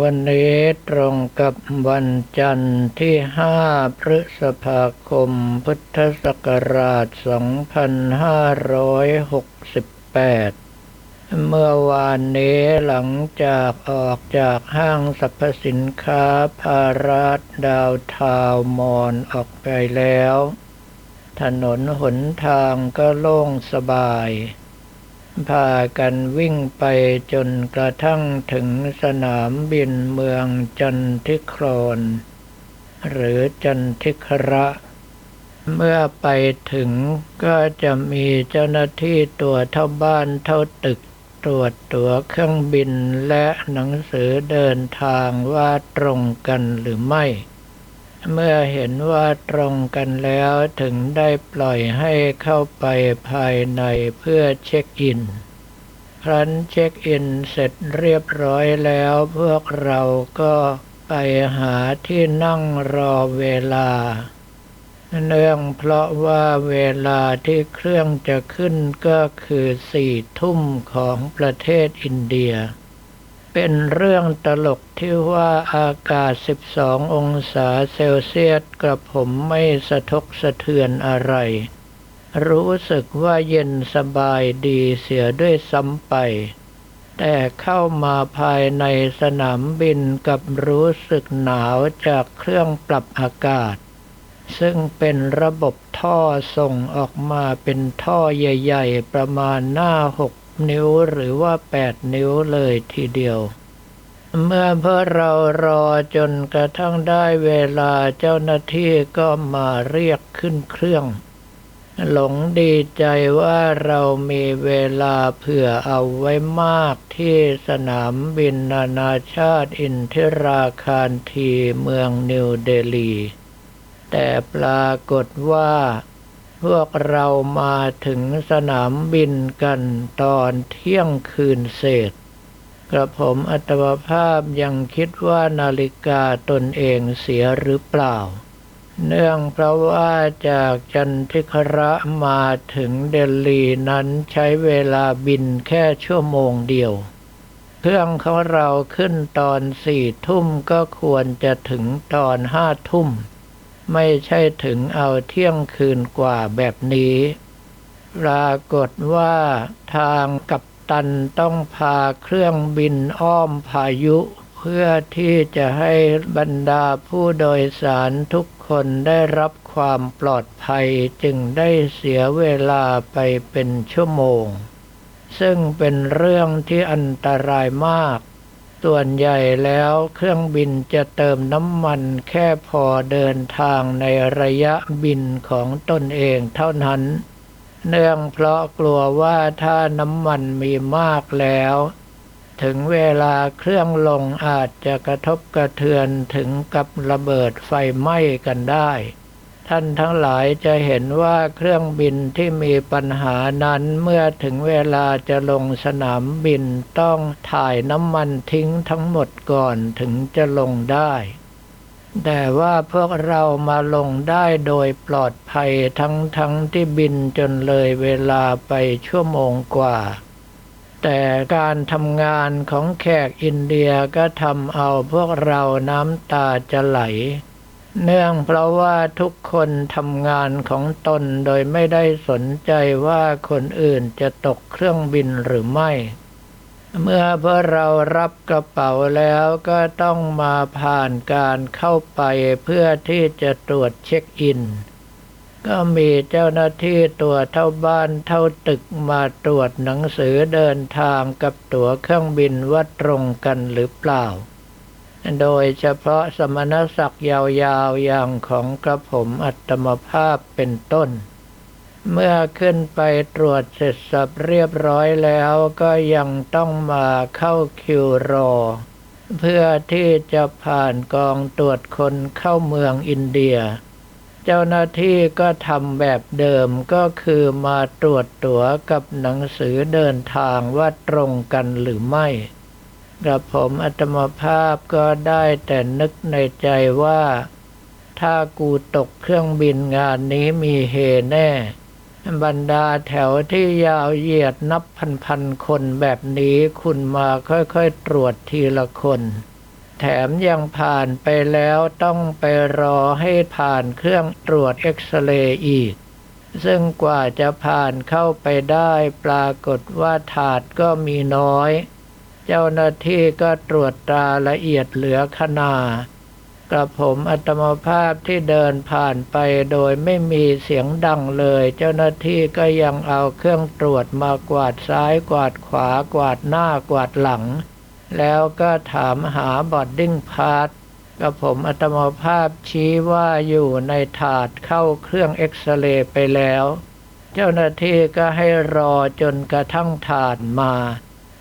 วันนี้ตรงกับวันจันทร์ที่ 5 พฤษภาคม พุทธศักราช 2568 เมื่อวานนี้หลังจากออกจากห้างสรรพสินค้าพาราดดาวทาวมอนออกไปแล้ว ถนนหนทางก็โล่งสบาย พากันวิ่งไปจนกระทั่งถึงสนามบินเมืองจันทิครน หรือจันทิคระ เมื่อไปถึงก็จะมีเจ้าหน้าที่ตัวเท่าบ้านเท่าตึกตรวจตั๋วเครื่องบินและหนังสือเดินทางว่าตรงกันหรือไม่ เมื่อเห็นว่าตรงกันแล้วถึงได้ปล่อยให้เข้าไปภายในเพื่อเช็คอิน ครั้นเช็คอินเสร็จเรียบร้อยแล้วพวกเราก็ไปหาที่นั่งรอเวลา เนื่องเพราะว่าเวลาที่เครื่องจะขึ้นก็คือสี่ทุ่มของประเทศอินเดีย เป็นเรื่องตลกที่ว่าอากาศ 12 องศาเซลเซียสกระผมไม่สะทกสะเทือนอะไร รู้สึกว่าเย็นสบายดีเสียด้วยซ้ำไป แต่เข้ามาภายในสนามบินกับรู้สึกหนาวจากเครื่องปรับอากาศ ซึ่งเป็นระบบท่อส่งออกมาเป็นท่อใหญ่ ๆ ประมาณหน้าหก นิ้วหรือว่าแปดนิ้วเลยทีเดียว เมื่อเพื่อเรารอจนกระทั่งได้เวลาเจ้าหน้าที่ก็มาเรียกขึ้นเครื่อง หลงดีใจว่าเรามีเวลาเผื่อเอาไว้มากที่สนามบินนานาชาติอินทิราคารทีเมืองนิวเดลี แต่ปรากฏว่า พวกเรามาถึงสนามบินกันตอนเที่ยงคืนเศษ กระผมอัตวภาพยังคิดว่านาฬิกาตนเองเสียหรือเปล่า เนื่องเพราะว่าจากจันทิคระมาถึงเดลีนั้นใช้เวลาบินแค่ชั่วโมงเดียว เครื่องของเราขึ้นตอนสี่ทุ่มก็ควรจะถึงตอนห้าทุ่ม ไม่ใช่ถึงเอาเที่ยงคืนกว่าแบบนี้ ปรากฏว่าทางกัปตันต้องพาเครื่องบินอ้อมพายุ เพื่อที่จะให้บรรดาผู้โดยสารทุกคนได้รับความปลอดภัยจึงได้เสียเวลาไปเป็นชั่วโมง ซึ่งเป็นเรื่องที่อันตรายมาก ส่วนใหญ่แล้วเครื่องบินจะเติมน้ำมันแค่พอเดินทางในระยะบินของตนเองเท่านั้น เนื่องเพราะกลัวว่าถ้าน้ำมันมีมากแล้ว ถึงเวลาเครื่องลงอาจจะกระทบกระเทือนถึงกับระเบิดไฟไหม้กันได้ ท่านทั้งหลายจะเห็นว่าเครื่องบินที่มีปัญหานั้นเมื่อถึงเวลาจะลงสนามบินต้องถ่ายน้ำมันทิ้งทั้งหมดก่อนถึงจะลงได้แต่ว่าพวกเรามาลงได้โดยปลอดภัยทั้งทั้งที่บินจนเลยเวลาไปชั่วโมงกว่า แต่การทำงานของแขกอินเดียก็ทำเอาพวกเราน้ำตาจะไหล เนื่องเพราะว่าทุกคนทำงานของตนโดยไม่ได้สนใจว่าคนอื่นจะตกเครื่องบินหรือไม่ เมื่อพวกเรารับกระเป๋าแล้วก็ต้องมาผ่านการเข้าไปเพื่อที่จะตรวจเช็คอิน ก็มีเจ้าหน้าที่ตัวเท่าบ้านเท่าตึกมาตรวจหนังสือเดินทางกับตั๋วเครื่องบินว่าตรงกันหรือเปล่า โดยเฉพาะสมณศักดิ์ยาวๆอย่างของกระผมอัตมภาพเป็นต้น เมื่อขึ้นไปตรวจเสร็จสับเรียบร้อยแล้วก็ยังต้องมาเข้าคิวรอ เพื่อที่จะผ่านกองตรวจคนเข้าเมืองอินเดีย เจ้าหน้าที่ก็ทำแบบเดิมก็คือมาตรวจตั๋วกับหนังสือเดินทางว่าตรงกันหรือไม่ กระผมอัตมภาพก็ได้แต่นึกในใจว่า ถ้ากูตกเครื่องบินงานนี้มีเฮแน่ บรรดาแถวที่ยาวเหยียดนับพันพันคนแบบนี้คุณมาค่อยๆตรวจทีละคน แถมยังผ่านไปแล้วต้องไปรอให้ผ่านเครื่องตรวจเอ็กซเรย์อีกซึ่งกว่าจะผ่านเข้าไปได้ปรากฏว่าถาดก็มีน้อย เจ้าหน้าที่ก็ตรวจตราละเอียดเหลือขนา กระผมอัตมภาพที่เดินผ่านไปโดยไม่มีเสียงดังเลย เจ้าหน้าที่ก็ยังเอาเครื่องตรวจมากวาดซ้ายกวาดขวากวาดหน้ากวาดหลัง แล้วก็ถามหาบอดดิ้งพาสกระผมอัตมภาพชี้ว่าอยู่ในถาดเข้าเครื่องเอ็กซเรย์ไปแล้ว เจ้าหน้าที่ก็ให้รอจนกระทั่งถาดมา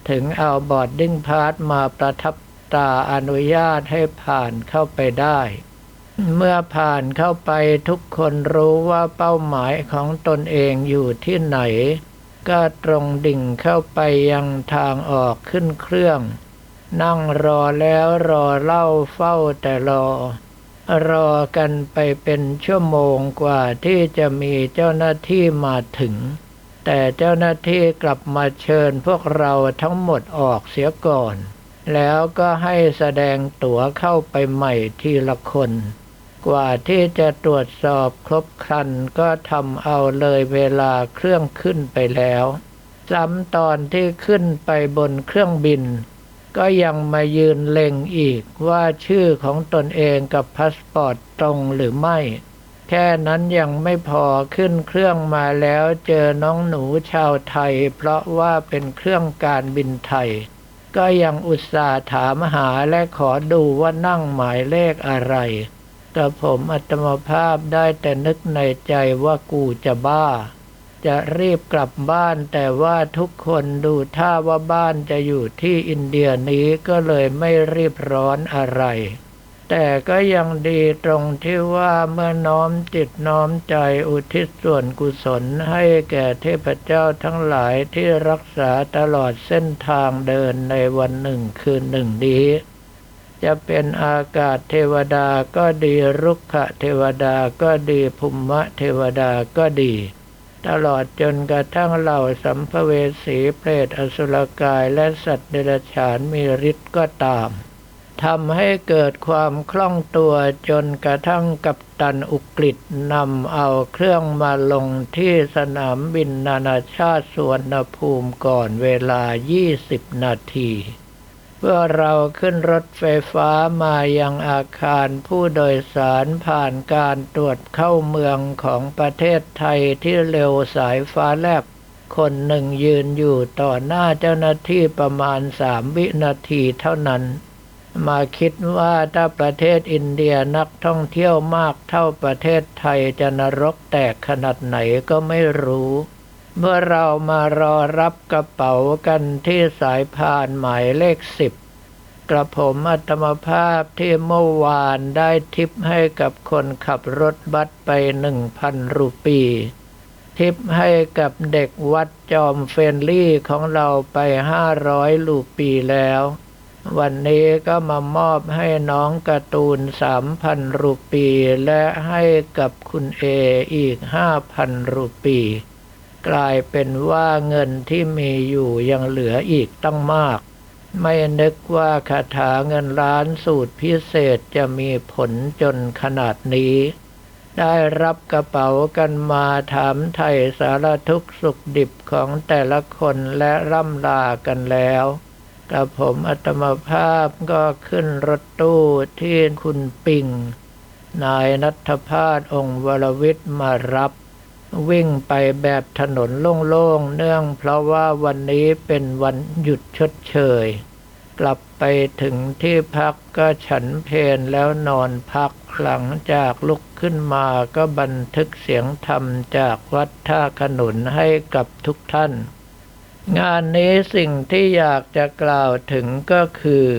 ถึงเอาบอดดิ้งพาสมาประทับตราอนุญาตให้ผ่านเข้าไปได้ เมื่อผ่านเข้าไปทุกคนรู้ว่าเป้าหมายของตนเองอยู่ที่ไหน ก็ตรงดิ่งเข้าไปยังทางออกขึ้นเครื่อง นั่งรอแล้วรอเล่าเฝ้าแต่รอ รอกันไปเป็นชั่วโมงกว่าที่จะมีเจ้าหน้าที่มาถึง แต่เจ้าหน้าที่กลับมาเชิญพวกเราทั้งหมดออกเสียก่อน แล้วก็ให้แสดงตั๋วเข้าไปใหม่ทีละคน กว่าที่จะตรวจสอบครบครันก็ทำเอาเลยเวลาเครื่องขึ้นไปแล้วซ้ำตอนที่ขึ้นไปบนเครื่องบิน ก็ยังมายืนเล็งอีกว่าชื่อของตนเองกับพาสปอร์ตตรงหรือไม่ แค่นั้นยังไม่พอขึ้นเครื่องมาแล้วเจอน้องหนูชาวไทย เพราะว่าเป็นเครื่องการบินไทย ก็ยังอุตส่าห์ถามหาและขอดูว่านั่งหมายเลขอะไรแต่ผมอัตมภาพได้แต่นึกในใจว่ากูจะบ้า จะรีบกลับบ้านแต่ว่าทุกคนดูท่าว่าบ้านจะอยู่ที่อินเดียนี้ก็เลยไม่รีบร้อนอะไร แต่ก็ยังดีตรงที่ว่าเมื่อน้อมจิตน้อมใจอุทิศส่วนกุศลให้แก่เทพเจ้าทั้งหลายที่รักษาตลอดเส้นทางเดินในวันหนึ่งคืนหนึ่งนี้จะเป็นอากาศเทวดาก็ดีรุกขเทวดาก็ดีภูมะเทวดาก็ดี ตลอดจนกระทั่งเหล่าสัมภเวสีเปรตอสุรกายและสัตว์เดรัจฉานมีฤทธิ์ก็ตาม ทำให้เกิดความคล่องตัวจนกระทั่งกับตันอุกฤษนำเอาเครื่องมาลงที่สนามบินนานาชาติสวนภูมิก่อนเวลา 20 นาทีเพื่อเราขึ้นรถไฟฟ้ามายังอาคารผู้โดยสารผ่านการตรวจเข้าเมืองของประเทศไทยที่เร็วสายฟ้าแลบ คนหนึ่งยืนอยู่ต่อหน้าเจ้าหน้าที่ประมาณสามวินาทีเท่านั้น มาคิดว่าถ้าประเทศอินเดียนักท่องเที่ยวมากเท่าประเทศไทยจะนรกแตกขนาดไหนก็ไม่รู้ เมื่อเรามารอรับกระเป๋ากันที่สายพานหมายเลขสิบกระผมอัตมภาพที่เมื่อวานได้ทิปให้กับคนขับรถบัสไปหนึ่งพันรูปี ทิปให้กับเด็กวัดจอมเฟนลี่ของเราไปห้าร้อยรูปีแล้ว วันนี้ก็มามอบให้น้องการ์ตูนสามพันรูปี และให้กับคุณเออีกห้าพันรูปี กลายเป็นว่าเงินที่มีอยู่ยังเหลืออีกตั้งมาก ไม่นึกว่าคาถาเงินล้านสูตรพิเศษจะมีผลจนขนาดนี้ ได้รับกระเป๋ากันมาถามไถ่สารทุกข์สุขดิบของแต่ละคนและร่ำลากันแล้ว กระผมอัตมภาพก็ขึ้นรถตู้ที่คุณปิงนายนัทพาสองค์วรวิทย์มารับ วิ่งไปแบบถนนโล่งๆ เนื่องเพราะว่าวันนี้เป็นวันหยุดชดเชย กลับไปถึงที่พักก็ฉันเพลแล้วนอนพักหลังจากลุกขึ้นมาก็บันทึกเสียงธรรมจากวัดท่าขนุนให้กับทุกท่าน งานนี้สิ่งที่อยากจะกล่าวถึงก็คือ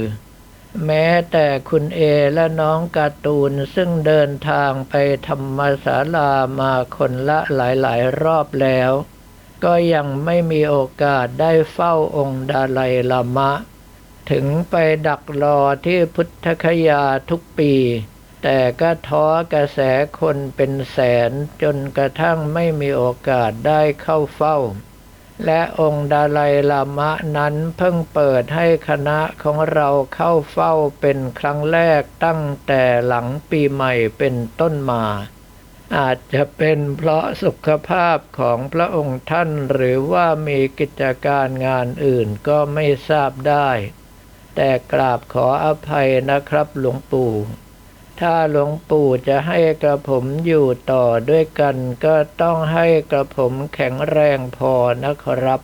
แม้แต่คุณเอและน้องการ์ตูนซึ่งเดินทางไปธรรมศาลามาคนละหลายๆ รอบแล้ว ก็ยังไม่มีโอกาสได้เฝ้าองค์ดาไลลามะ ถึงไปดักรอที่พุทธคยาทุกปี แต่ก็ท้อกระแสคนเป็นแสนจนกระทั่งไม่มีโอกาสได้เข้าเฝ้า และองค์ดาลัยลามะนั้นเพิ่งเปิดให้คณะของเราเข้าเฝ้าเป็นครั้งแรกตั้งแต่หลังปีใหม่เป็นต้นมา อาจจะเป็นเพราะสุขภาพของพระองค์ท่านหรือว่ามีกิจการงานอื่นก็ไม่ทราบได้ แต่กราบขออภัยนะครับหลวงปู่ ถ้าหลวงปู่จะให้กระผมอยู่ต่อด้วยกัน ก็ต้องให้กระผมแข็งแรงพอนะครับ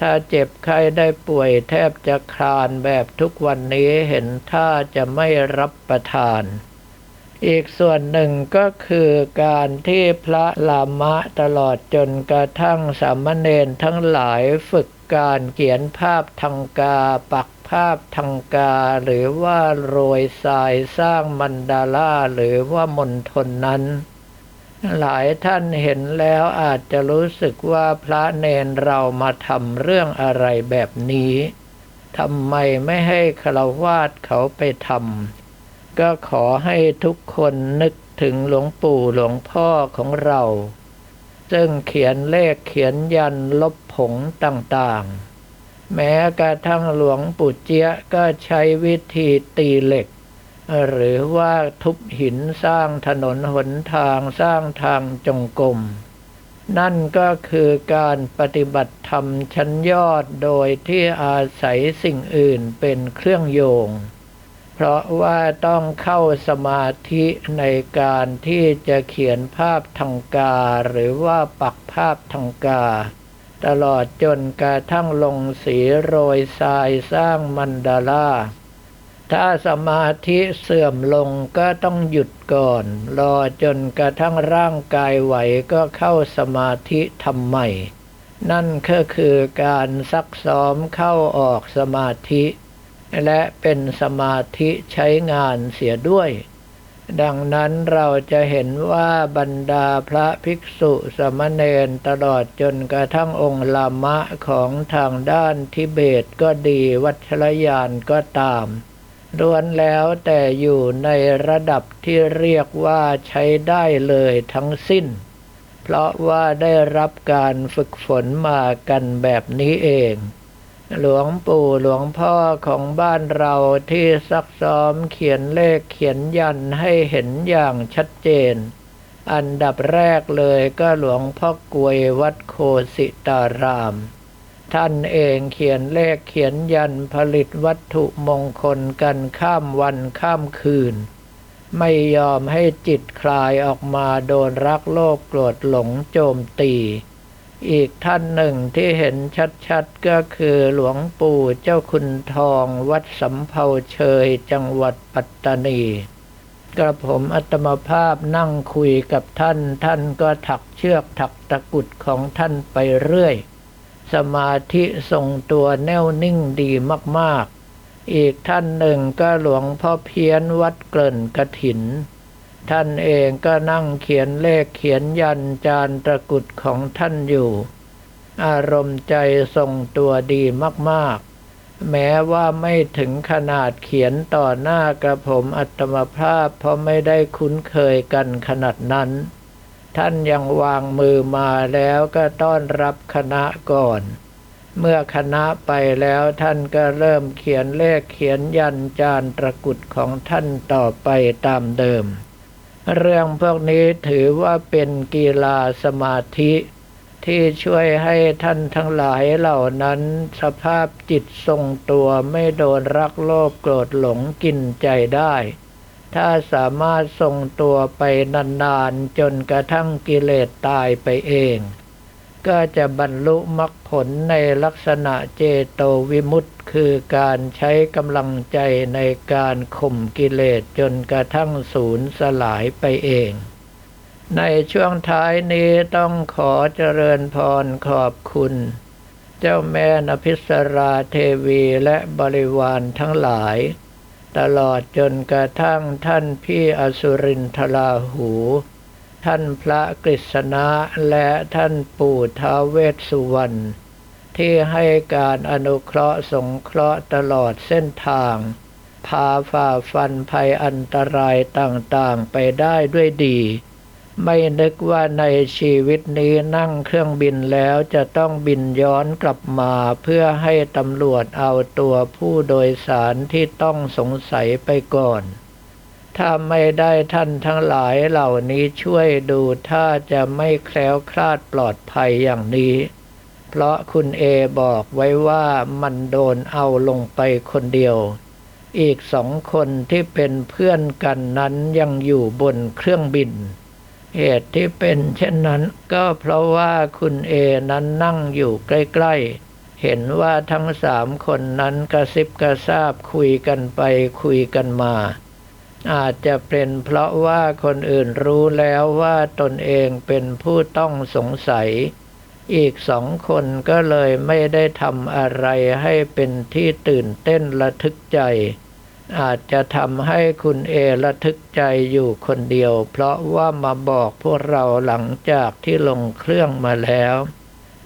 ถ้าเจ็บไข้ได้ป่วยแทบจะคลานแบบทุกวันนี้เห็นท่าจะไม่รับประทาน อีกส่วนหนึ่งก็คือการที่พระลามะตลอดจนกระทั่งสามเณรทั้งหลายฝึกการเขียนภาพทางกาปัก ภาพทางกาหรือว่าโรยทรายสร้างมันดาล่าหรือว่ามณฑลนั้น หลายท่านเห็นแล้วอาจจะรู้สึกว่าพระเนนเรามาทำเรื่องอะไรแบบนี้ทำไมไม่ให้คารวาสเขาไปทำก็ขอให้ทุกคนนึกถึงหลวงปู่หลวงพ่อของเรา ซึ่งเขียนเลขเขียนยันลบผงต่างๆ แม้กระทั่งหลวงปู่เจียก็ใช้วิธีตีเหล็ก หรือว่าทุบหินสร้างถนนหนทางสร้างทางจงกรมนั่นก็คือการปฏิบัติธรรมชั้นยอดโดยที่อาศัยสิ่งอื่นเป็นเครื่องโยง เพราะว่าต้องเข้าสมาธิในการที่จะเขียนภาพทางกาหรือว่าปักภาพทางกา ตลอดจนกระทั่งลงสีโรยทรายสร้างมันดาลาถ้าสมาธิเสื่อมลงก็ต้องหยุดก่อน รอจนกระทั่งร่างกายไหวก็เข้าสมาธิทำใหม่ นั่นก็คือการซักซ้อมเข้าออกสมาธิ และเป็นสมาธิใช้งานเสียด้วย ดังนั้นเราจะเห็นว่าบรรดาพระภิกษุสมณเณรตลอดจนกระทั่งองค์ลามะของทางด้านทิเบตก็ดีวัชรยานก็ตามล้วนแล้วแต่อยู่ในระดับที่เรียกว่าใช้ได้เลยทั้งสิ้น เพราะว่าได้รับการฝึกฝนมากันแบบนี้เอง หลวงปู่หลวงพ่อของบ้านเราที่ซักซ้อมเขียนเลขเขียนยันให้เห็นอย่างชัดเจน อันดับแรกเลยก็หลวงพ่อกวยวัดโคสิตาราม ท่านเองเขียนเลขเขียนยันผลิตวัตถุมงคลกันข้ามวันข้ามคืน ไม่ยอมให้จิตคลายออกมาโดนรักโลภโกรธหลงโจมตี อีกท่านหนึ่งที่เห็นชัดๆ ก็คือหลวงปู่เจ้าคุณทองวัดสำเภาเชยจังหวัดปัตตานีกระผมอัตมภาพนั่งคุยกับท่าน ท่านก็ถักเชือกถักตะกุดของท่านไปเรื่อย สมาธิทรงตัวแน่วนิ่งดีมากๆ อีกท่านหนึ่งก็หลวงพ่อเพี้ยนวัดเกลิ่นกระถิน ท่านเองก็นั่งเขียนเลขเขียนยันจานตะกุดของท่านอยู่ อารมณ์ใจทรงตัวดีมากๆ แม้ว่าไม่ถึงขนาดเขียนต่อหน้ากระผมอัตมภาพเพราะไม่ได้คุ้นเคยกันขนาดนั้น ท่านยังวางมือมาแล้วก็ต้อนรับคณะก่อนเมื่อคณะไปแล้วท่านก็เริ่มเขียนเลขเขียนยันจานตะกุดของท่านต่อไปตามเดิม เรื่องพวกนี้ถือว่าเป็นกีฬาสมาธิ ที่ช่วยให้ท่านทั้งหลายเหล่านั้น สภาพจิตทรงตัวไม่โดนรักโลภโกรธหลงกินใจได้ ถ้าสามารถทรงตัวไปนานๆ จนกระทั่งกิเลสตายไปเอง ก็จะบรรลุมรรคผลในลักษณะเจโตวิมุตติคือการใช้กำลังใจในการข่มกิเลสจนกระทั่งสูญสลายไปเอง ในช่วงท้ายนี้ต้องขอเจริญพรขอบคุณ เจ้าแม่นภิสราเทวีและบริวารทั้งหลาย ตลอดจนกระทั่งท่านพี่อสุรินทราหู ท่านพระกฤษณะและท่านปู่ท้าเวสสุวรรณที่ให้การอนุเคราะห์สงเคราะห์ตลอดเส้นทาง พาฝ่าฟันภัยอันตรายต่างๆไปได้ด้วยดี ไม่นึกว่าในชีวิตนี้นั่งเครื่องบินแล้วจะต้องบินย้อนกลับมาเพื่อให้ตำรวจเอาตัวผู้โดยสารที่ต้องสงสัยไปก่อน ถ้าไม่ได้ท่านทั้งหลายเหล่านี้ช่วยดูถ้าจะไม่แคล้วคลาดปลอดภัยอย่างนี้ เพราะคุณเอบอกไว้ว่ามันโดนเอาลงไปคนเดียว อีกสองคนที่เป็นเพื่อนกันนั้นยังอยู่บนเครื่องบิน เหตุที่เป็นเช่นนั้นก็เพราะว่าคุณเอนั้นนั่งอยู่ใกล้ ๆ เห็นว่าทั้งสามคนนั้นกระซิบกระซาบคุยกันไปคุยกันมา อาจจะเป็นเพราะว่าคนอื่นรู้แล้วว่าตนเองเป็นผู้ต้องสงสัย อีกสองคนก็เลยไม่ได้ทำอะไรให้เป็นที่ตื่นเต้นระทึกใจ อาจจะทำให้คุณเอระทึกใจอยู่คนเดียว เพราะว่ามาบอกพวกเราหลังจากที่ลงเครื่องมาแล้ว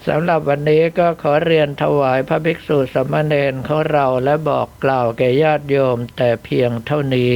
สำหรับวันนี้ก็ขอเรียนถวายพระภิกษุสามเณรของเราและบอกกล่าวแก่ญาติโยมแต่เพียงเท่านี้